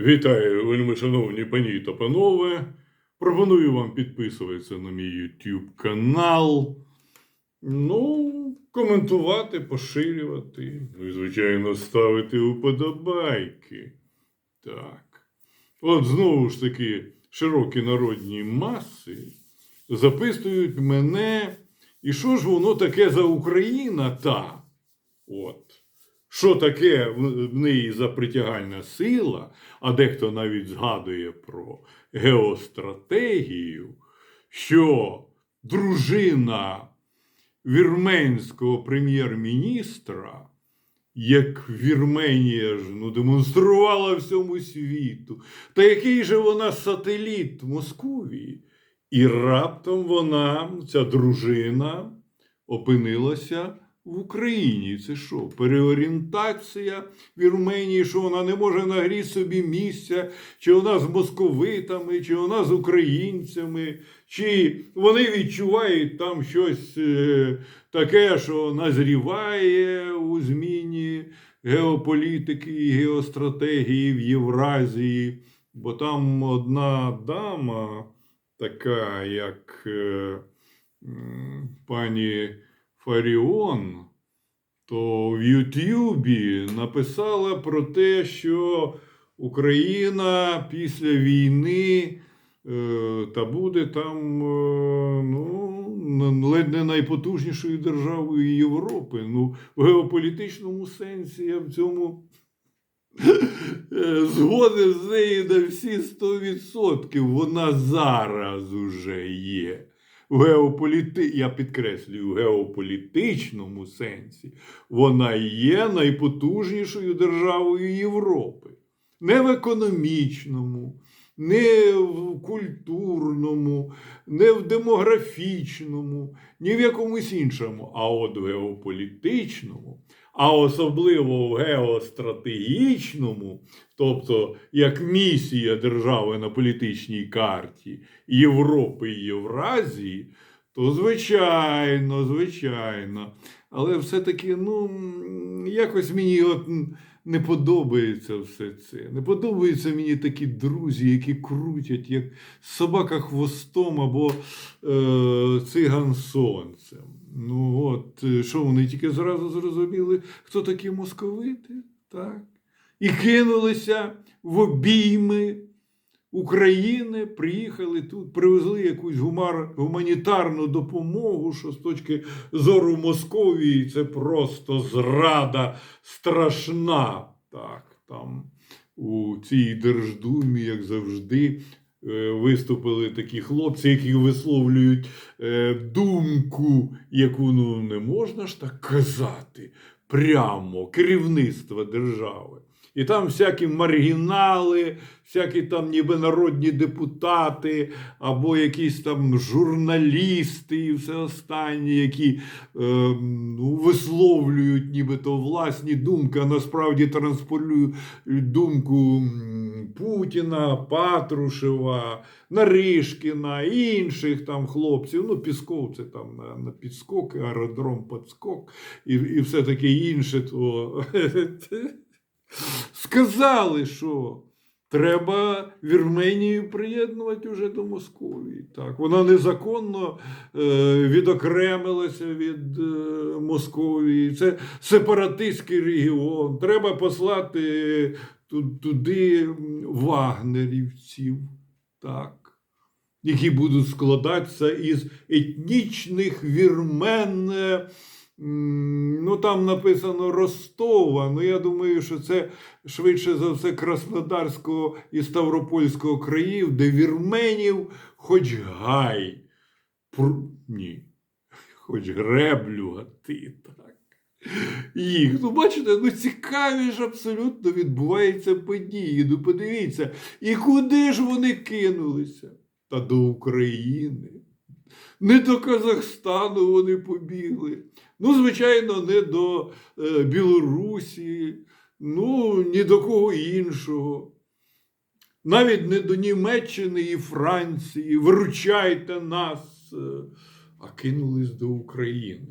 Вітаю, вельми шановні пані та панове. Пропоную вам підписуватися на мій YouTube канал. Ну, коментувати, поширювати. Ну і, звичайно, ставити уподобайки. Так. От знову ж таки, широкі народні маси записують мене. І що ж воно таке за Україна та? От. Що таке в неї за притягальна сила, а дехто навіть згадує про геостратегію, що дружина вірменського прем'єр-міністра, як Вірменія ж ну, демонструвала всьому світу, та який же вона сателіт Московії. І раптом вона, ця дружина, опинилася в Україні. Це що? Переорієнтація Вірменії, що вона не може нагріти собі місця, чи вона з московитами, чи вона з українцями, чи вони відчувають там щось е, таке, що назріває у зміні геополітики і геостратегії в Євразії. Бо там одна дама, така як е, пані Фаріон, то в Ютюбі написала про те, що Україна після війни е, та буде там е, ну, ледь не найпотужнішою державою Європи. Ну, в геополітичному сенсі я в цьому е, згоден з нею на всі 100%. Вона зараз уже є. В геополіти... Я підкреслюю, в геополітичному сенсі вона є найпотужнішою державою Європи. Не в економічному, не в культурному, не в демографічному, ні в якомусь іншому, а от в геополітичному, а особливо в геостратегічному, тобто як місія держави на політичній карті Європи і Євразії, то звичайно, звичайно. Але все-таки, ну, якось мені от не подобається все це. Не подобаються мені такі друзі, які крутять, як собака хвостом або е, циган сонцем. Ну от, е, що вони тільки зразу зрозуміли, хто такі московити, так? І кинулися в обійми України, приїхали тут, привезли якусь гумар, гуманітарну допомогу, що з точки зору Московії це просто зрада страшна. Так, там у цій Держдумі, як завжди, е, виступили такі хлопці, які висловлюють е, думку, яку ну, не можна ж так казати прямо керівництва держави. І там всякі маргінали, всякі там ніби народні депутати, або якісь там журналісти і все останнє, які е, ну, висловлюють нібито власні думки, а насправді транспортують думку Путіна, Патрушева, Наришкіна, інших там хлопців. Ну, Пісков це там на, на підскок, аеродром підскок і, і все таке інше. То... Сказали, що треба Вірменію приєднувати вже до Московії. Так, вона незаконно е, відокремилася від е, Московії. Це сепаратистський регіон. Треба послати туди вагнерівців, так, які будуть складатися із етнічних вірмен. Ну, там написано Ростова. Ну, я думаю, що це швидше за все Краснодарського і Ставропольського країв, де вірменів хоч гай. Пр- Ні, хоч греблю гати. Так. Їх. Ну, бачите, ну цікаві ж абсолютно відбуваються події. Ну, подивіться, і куди ж вони кинулися? Та до України. Не до Казахстану вони побігли. Ну, звичайно, не до е, Білорусі, ну, ні до кого іншого. Навіть не до Німеччини і Франції. Виручайте нас, е, а кинулись до України.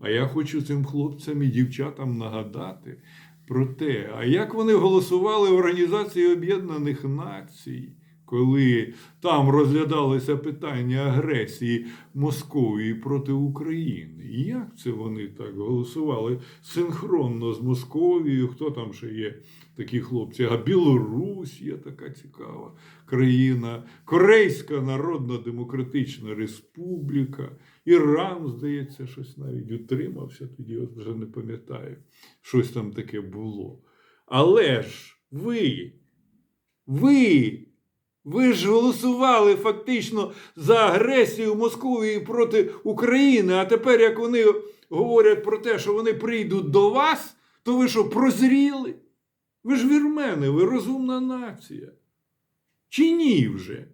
А я хочу цим хлопцям і дівчатам нагадати про те, а як вони голосували в Організації Об'єднаних Націй, коли там розглядалося питання агресії Московії проти України. І як це вони так голосували синхронно з Московією? Хто там ще є такі хлопці? А Білорусь є така цікава країна, Корейська Народно-Демократична Республіка, Іран, здається, щось навіть утримався тоді, от вже не пам'ятаю, щось там таке було. Але ж ви, ви, ви ж голосували фактично за агресію Московії проти України, а тепер, як вони говорять про те, що вони прийдуть до вас, то ви що, прозріли? Ви ж вірмени, ви розумна нація. Чи ні вже?